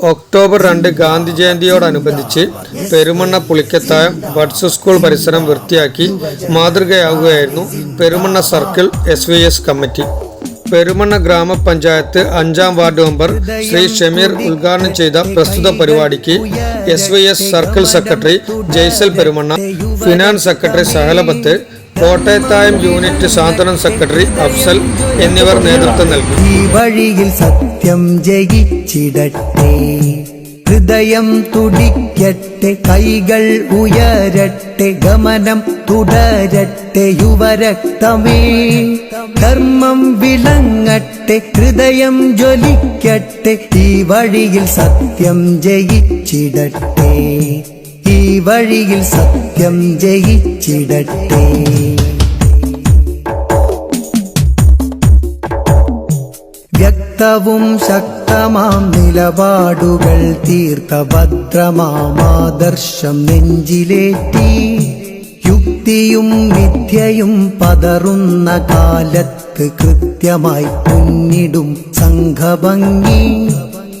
October രണ്ട് ഗാന്ധി ജയന്തിയോടനുബന്ധിച്ച് Perumanna Pulikkathayam buds school പരിസരം വൃത്തിയാക്കി മാതൃകയാവുകയായിരുന്നു Perumanna circle S V S committee. Perumanna ഗ്രാമപഞ്ചായത്ത് അഞ്ചാം വാർഡ് മെമ്പർ ശ്രീ ഷമീർ ഉദ്ഘാടനം ചെയ്ത പ്രസ്തുത പരിപാടിക്ക് S V S circle secretary Jaisal Perumanna finance secretary Sahalabath കോട്ടയത്തായം unit സാന്ത്വനം സെക്രട്ടറി അഫ്സൽ എന്നിവർ നേതൃത്വം നൽകി. ഈ വഴിയിൽ സത്യം ജയിച്ചിടട്ടെ. ഹൃദയം തുടിക്കട്ടെ കൈകൾ ഉയരട്ടെ ഗമനം തുടരട്ടെ യുവരക്തമേ. ധർമ്മം വിളങ്ങട്ടെ ഹൃദയം ജ്വലിക്കട്ടെ ഈ വഴിയിൽ സത്യം ജയിച്ചിടട്ടെ. ഈ വഴിയിൽ സത്യം ജയിച്ചിടട്ടെ. വ്യക്തവും ശക്തമാം നിലപാടുകൾ തീർത്ത ഭദ്രമാമാദർശം നെഞ്ചിലേറ്റി. യുക്തിയും വിദ്യയും പതറുന്ന കാലത്ത് കൃത്യമായി മുന്നിടും സംഘഭംഗി.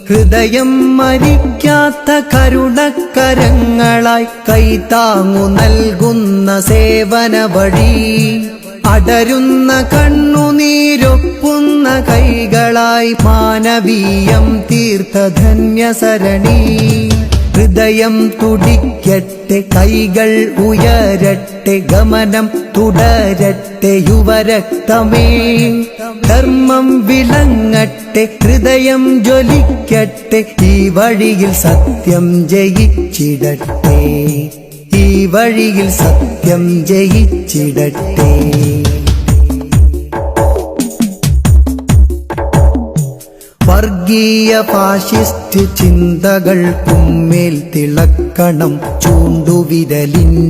ഹൃദയം മരിക്കാത്ത കരുണക്കരങ്ങളായി കൈതാങ്ങു നൽകുന്ന സേവന വഴി. അടരുന്ന കണ്ണുനീരൊപ്പുന്ന കൈകളായി മാനവീയം തീർത്ത ധന്യസരണി ഹൃദയം തുടിക്കട്ടെ കൈകൾ ഉയരട്ടെ ഗമനം തുടരട്ടെ യുവരക്തമേ. ധർമ്മം വിളങ്ങട്ടെ ഹൃദയം ജ്വലിക്കട്ടെ ഈ വഴിയിൽ സത്യം ജയിച്ചിടട്ടെ. ഈ വഴിയിൽ സത്യം ജയിച്ചിടട്ടെ. വർഗീയ ഫാഷിസ്റ്റ് ചിന്തകൾക്കും മേൽ തിളക്കണം ചൂണ്ടുവിരലിന്റെ